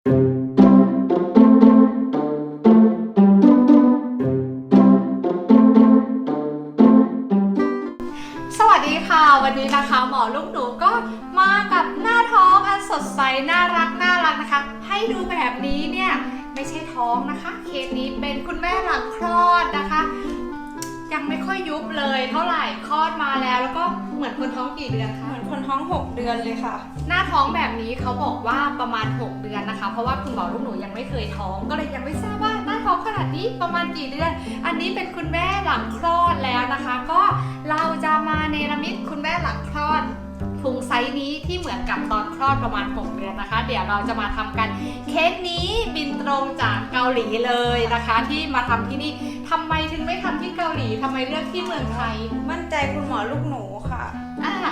สวัสดีค่ะ วันนี้นะคะ หมอลูกหนูก็มากับหน้าท้องอันสดใสน่ารักน่ารักนะคะ ให้ดูแบบนี้เนี่ยไม่ใช่ท้องนะคะ เคสนี้เป็นคุณแม่หลังคลอดนะคะ ยังไม่ค่อยยุบเลยเท่าไหร่คลอดมาแล้วแล้วก็เหมือนคนท้องกี่เดือนคะ คนท้อง 6 เดือนเลยค่ะ หน้าท้องแบบนี้เขาบอกว่าประมาณ 6 เดือนนะคะ เพราะว่าคุณหมอลูกหนูยังไม่เคยท้อง ก็เลยยังไม่ทราบว่าหน้าท้องขนาดนี้ประมาณกี่เดือน อันนี้เป็นคุณแม่หลังคลอดแล้วนะคะ ก็เราจะมาเนรมิตคุณแม่หลังคลอดถุงไซส์นี้ที่เหมือนกับตอนคลอดประมาณ 6 เดือนนะคะ เดี๋ยวเราจะมาทำกันเคสนี้บินตรงจากเกาหลีเลยนะคะ ที่มาทำที่นี่ทำไมถึงไม่ทำที่เกาหลีทำไมเลือกที่เมืองไทย มั่นใจคุณหมอลูกหนูค่ะอ่า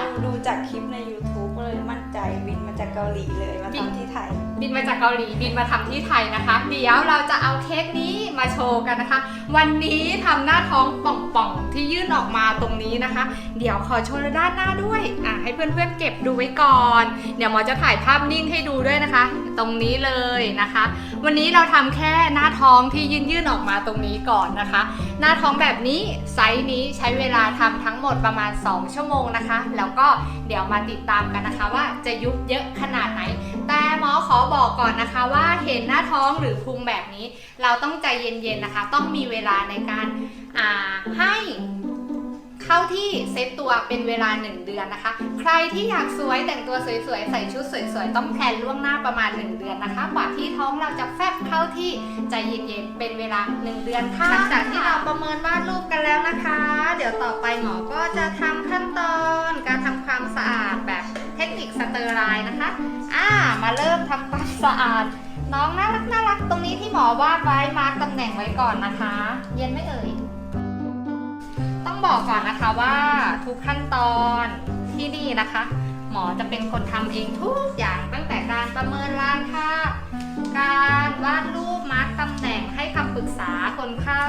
ดูดูจากคลิปใน YouTube ก็เลยมั่นใจบินมาจากเกาหลีเลยมาทำที่ไทย นมาจากเกาหลีบินมาทำที่ไทยนะคะ เดี๋ยวเราจะเอาเค้กนี้มาโชว์กันนะคะ วันนี้ทำหน้าท้องป่องๆที่ยื่นออกมาตรงนี้นะคะ เดี๋ยวขอโชว์ด้านหน้าด้วยอะให้เพื่อนๆเก็บดูไว้ก่อน เดี๋ยวหมอจะถ่ายภาพนิ่งให้ดูด้วยนะคะ ตรงนี้เลยนะคะ วันนี้เราทำแค่หน้าท้องที่ยื่นๆออกมาตรงนี้ก่อนนะคะ หน้าท้องแบบนี้ไซส์นี้ใช้เวลาทำทั้งหมดประมาณ 2 ชั่วโมงนะคะ แล้วก็เดี๋ยวมาติดตามกันนะคะว่าจะยุบเยอะขนาดไหนแต่ ขอบอกก่อนนะคะว่าเห็นหน้าท้องหรือพุงแบบนี้ เราต้องใจเย็นๆนะคะ ต้องมีเวลาในการอาให้เข้าที่เซตตัวเป็นเวลา 1 เดือนนะคะ ใครที่อยากสวยแต่งตัวสวยๆ ใส่ชุดสวยๆ ต้องแพลนล่วงหน้าประมาณ 1 เดือนนะคะ กว่าที่ท้องเราจะแฟบเข้าที่ใจเย็นๆ เป็นเวลา 1 เดือนค่ะหลังจากที่เราประเมินวาดรูปกันแล้วนะคะ เดี๋ยวต่อไปหมอก็จะทำขั้นตอน การทำความสะอาดแบบ เทคนิคสเตอร์ไลน์นะคะ อ่า มาเริ่มทำความสะอาด น้องน่ารักน่ารักตรงนี้ที่หมอวาดไว้มาร์กตำแหน่งไว้ก่อนนะคะ เย็นไม่เอ่ย ต้องบอกก่อนนะคะว่าทุกขั้นตอนที่นี่นะคะ หมอจะเป็นคนทำเองทุกอย่างตั้งแต่การประเมินราคาการวาดรูปมาร์กตำแหน่งให้คำปรึกษาคนไข้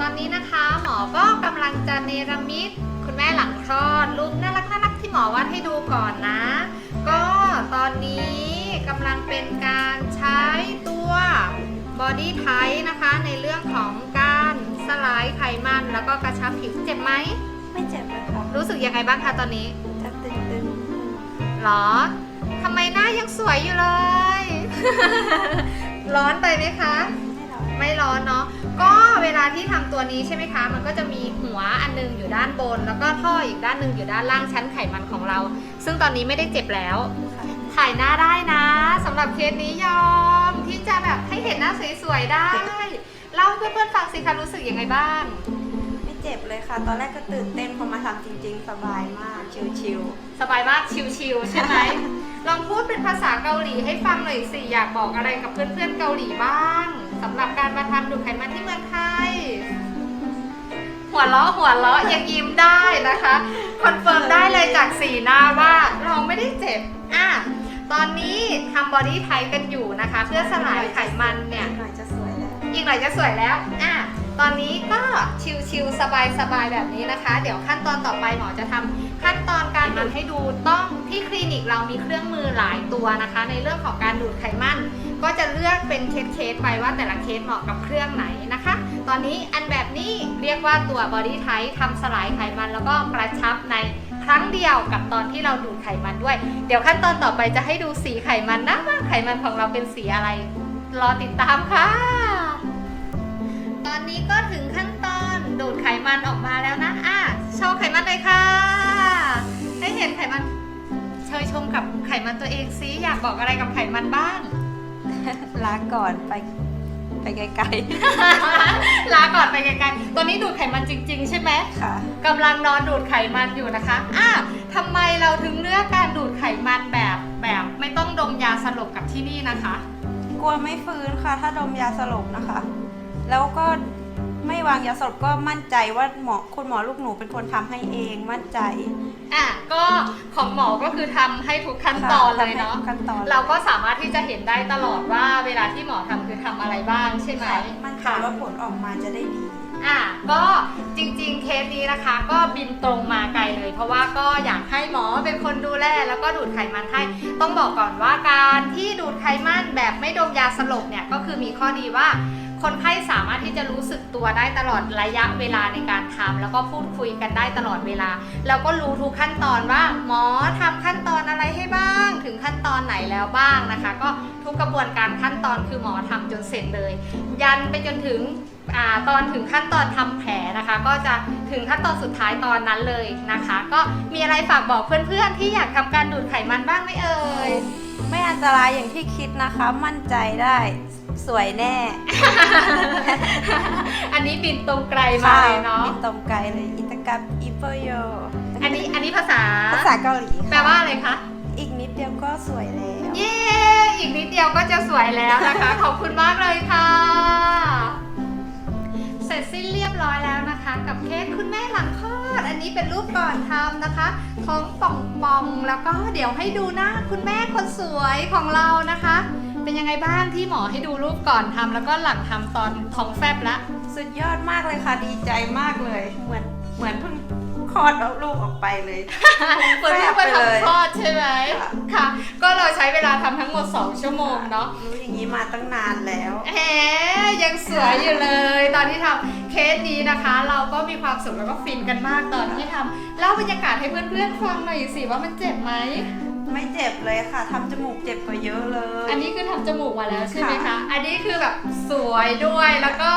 ตอนนี้นะคะหมอก็กำลังจะเนรมิต คุณแม่หลังคลอดรูปน่ารักน่ารักที่หมอวาดให้ดูก่อนนะ ก็ตอนนี้กำลังเป็นการใช้ตัวบอดี้ไทนะคะ ในเรื่องของการสลายไขมันแล้วก็กระชับผิวเจ็บไหม ไม่เจ็บเลยค่ะรู้สึกยังไงบ้างคะตอนนี้จะตึงหรอทำไมหน้ายังสวยอยู่เลย ร้อนไปไหมคะๆไม่หรอกไม่ร้อนเนาะ ก็เวลาที่ทำตัวนี้ใช่ไหมคะ มันก็จะมีหัวอันหนึงอยู่ด้านบน แล้วก็ท่ออีกด้านหนึ่งอยู่ด้านล่างชั้นไขมันของเรา ซึ่งตอนนี้ไม่ได้เจ็บแล้วค่ะถ่ายหน้าได้นะสำหรับเคสนี้ยอมที่จะแบบให้เห็นหน้าสวยๆได้เล่าให้เพื่อนๆฟังสิคะรู้สึกยังไงบ้าง ไม่เจ็บเลยค่ะ ตอนแรกก็ตื่นเต้นพอมาทำจริง ๆ สบายมากชิวสบายมากชิลๆใช่ไหมลองพูดเป็นภาษาเกาหลีให้ฟังหน่อยสิอยากบอกอะไรกับเพื่อนๆเกาหลีบ้าง สำหรับการมาทำดูดไขมันที่เมืองไทย หัวเราะหัวเราะยังยิ้มได้นะคะคอนเฟิร์มได้เลยจากสีหน้าว่าเราไม่ได้เจ็บอะตอนนี้ทำบอดี้ไทกันอยู่นะคะ เพื่อสลายไขมันเนี่ยหน่อยจะสวยแล้ว อีกหน่อยจะสวยแล้ว อะ ตอนนี้ก็ชิลๆสบายๆแบบนี้นะคะ เดี๋ยวขั้นตอนต่อไปหมอจะทำขั้นตอนการดูดให้ดูต้อง ที่คลินิกเรามีเครื่องมือหลายตัวนะคะ ในเรื่องของการดูดไขมัน ก็จะเลือกเป็นเคสๆไปว่าแต่ละเคสเหมาะกับเครื่องไหนนะคะ ตอนนี้อันแบบนี้เรียกว่าตัว Body t i ทำสลายไขมัน แล้วก็กระชับในครั้งเดียวกับตอนที่เราดูดไขมันด้วย เดี๋ยวขั้นตอนต่อไปจะให้ดูสีไขมันนะว่าไขมันของเราเป็นสีอะไร รอติดตามค่ะ ตอนนี้ก็ถึงขั้นตอนดูดไขมันออกมาแล้วนะอะโชว์ไขมันเลยค่ะ มกับไขมันตัวเองซิอยากบอกอะไรกับไขมันบ้าง ลาก่อนไปไปไกลลาก่อนไปไกลๆตัวนี้ดูดไขมันจริง ๆ ใช่ไหมๆ ค่ะ กำลังนอนดูดไขมันอยู่นะคะอะทำไมเราถึงเลือกการดูดไขมันแบบแบบไม่ต้องดมยาสลบกับที่นี่นะคะ กลัวไม่ฟื้นค่ะ ถ้าดมยาสลบนะคะ แล้วก็ไม่วางยาสลบก็มั่นใจว่าหมอคุณหมอลูกหนูเป็นคนทำให้เองมั่นใจ อะก็ของหมอก็คือทำให้ทุกขั้นตอนเลยเนาะ ทำให้ทุกขั้นตอน เราก็สามารถที่จะเห็นได้ตลอดว่าเวลาที่หมอทำคือทำอะไรบ้างใช่ไหมค่ะมั่นใจว่าผลออกมาจะได้ดี อะก็จริงๆ เคสนี้นะคะ ก็บินตรงมาไกลเลย เพราะว่าก็อยากให้หมอเป็นคนดูแลแล้วก็ดูดไขมันให้ ต้องบอกก่อนว่าการที่ดูดไขมันแบบไม่ดมยาสลบเนี่ยก็คือมีข้อดีว่า คนไข้สามารถที่จะรู้สึกตัวได้ตลอดระยะเวลาในการทำแล้วก็พูดคุยกันได้ตลอดเวลา แล้วก็รู้ทุกขั้นตอนว่า หมอทำขั้นตอนอะไรให้บ้าง ถึงขั้นตอนไหนแล้วบ้างนะคะ ก็ทุกกระบวนการขั้นตอนคือหมอทำจนเสร็จเลย ยันไปจนถึงอตอนถึงขั้นตอนทำแผลนะคะ ก็จะถึงขั้นตอนสุดท้ายตอนนั้นเลยนะคะ ก็มีอะไรฝากบอกเพื่อนๆ ที่อยากทำการดูดไขมันบ้างไหมเอ่ยไม่อันตรายอย่างที่คิดนะคะ มั่นใจได้ สวยแน่ อันนี้บินตรงไกลมาเลยเนาะบินตรงไกลเลยอิตากับอิเปโย อันนี้อันนี้ภาษาภาษาเกาหลีค่ะแปลว่าอะไรคะ อีกนิดเดียวก็สวยแล้ว เย้ อีกนิดเดียวก็จะสวยแล้วนะคะ ขอบคุณมากเลยค่ะ เสร็จสิ้นเรียบร้อยแล้วนะคะ กับเค้กคุณแม่หลังคลอด อันนี้เป็นรูปก่อนทำนะคะ ท้องป่องๆ แล้วก็เดี๋ยวให้ดูหน้าคุณแม่คนสวยของเรานะคะ เป็นยังไงบ้างที่หมอให้ดูรูปก่อนทำแล้วก็หลังทำตอนท้องแฟบละ สุดยอดมากเลยค่ะดีใจมากเลย เหมือนเหมือนเพิ่งคลอดเอาลูกออกไปเลยเหมือนที่ไปแฟบไปเลยทำคลอดใช่ไหมค่ะ ค่ะ ก็เราใช้เวลาทำทั้งหมด 2 ชั่วโมงเนาะ รู้อย่างนี้มาตั้งนานแล้ว แหมยังสวยอยู่เลย ตอนที่ทำเคสนี้นะคะ เราก็มีความสุขแล้วก็ฟินกันมากตอนที่ทำเล่าบรรยากาศให้เพื่อนๆฟังหน่อยสิว่ามันเจ็บไหม ไม่เจ็บเลยค่ะทำจมูกเจ็บกว่าเยอะเลย อันนี้คือทำจมูกมาแล้วใช่ไหมคะค่ะอันนี้คือแบบสวยด้วยแล้วก็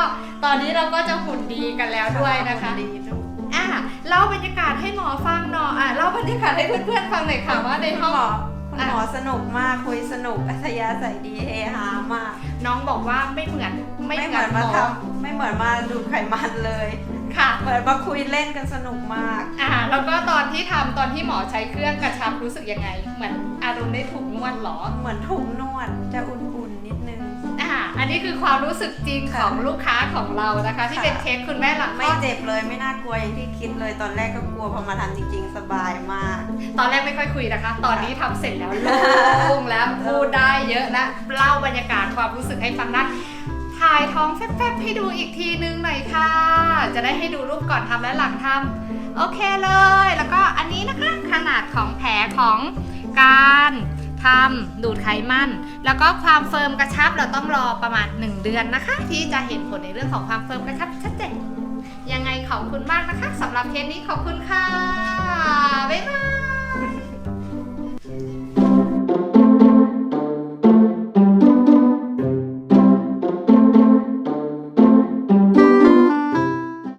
ตอนนี้เราก็จะหุ่นดีกันแล้วด้วยนะคะดีด้วยอะเล่าบรรยากาศให้หมอฟังหน่อยอะเล่าบรรยากาศให้เพื่อนๆฟังหน่อยค่ะว่าในคุณห้องหมอคุณหมอสนุกมากคุยสนุกอัธยาศัยดีเฮฮามากน้องบอกว่าไม่เหมือนไม่ไม่เหเหมืมืออนนหมมาอทำไม่เหมือนมาดูดไขมันเลย ค่ะเหมือนมาคุยเล่นกันสนุกมาก อ่า แล้วก็ตอนที่ทำตอนที่หมอใช้เครื่องกระชับรู้สึกยังไง เหมือนอารมณ์ได้ถูกนวดเหรอ เหมือนถูกนวดจะอุ่นๆนิดนึง อ่า อันนี้คือความรู้สึกจริงของลูกค้าของเรานะคะ ที่ค่ะ เป็นเคสคุณแม่หลังคลไม่อดเจ็บเลยไม่น่ากลัวอย่างที่คิดเลยตอนแรกก็กลัวพอมาทำจริง ๆ สบายมาก ตอนแรกไม่ค่อยคุยนะคะ ตอนนี้ทำเสร็จแล้วโล่งแล้วพูดได้เยอะแล้วเล่าบรรยากาศความรู้สึกให้ฟังได้ ถ่ายท้องแฟบๆให้ดูอีกทีนึงหน่อยค่ะ จะได้ให้ดูรูปก่อนทำและหลังทำโอเคเลย แล้วก็อันนี้นะคะขนาดของแผลของการทำดูดไขมัน แล้วก็ความเฟิร์มกระชับเราต้องรอประมาณ 1 เดือนนะคะ ที่จะเห็นผลในเรื่องของความเฟิร์มกระชับชัดเจนยังไงขอบคุณมากนะคะสำหรับเคสนี้ขอบคุณค่ะ บ๊ายบาย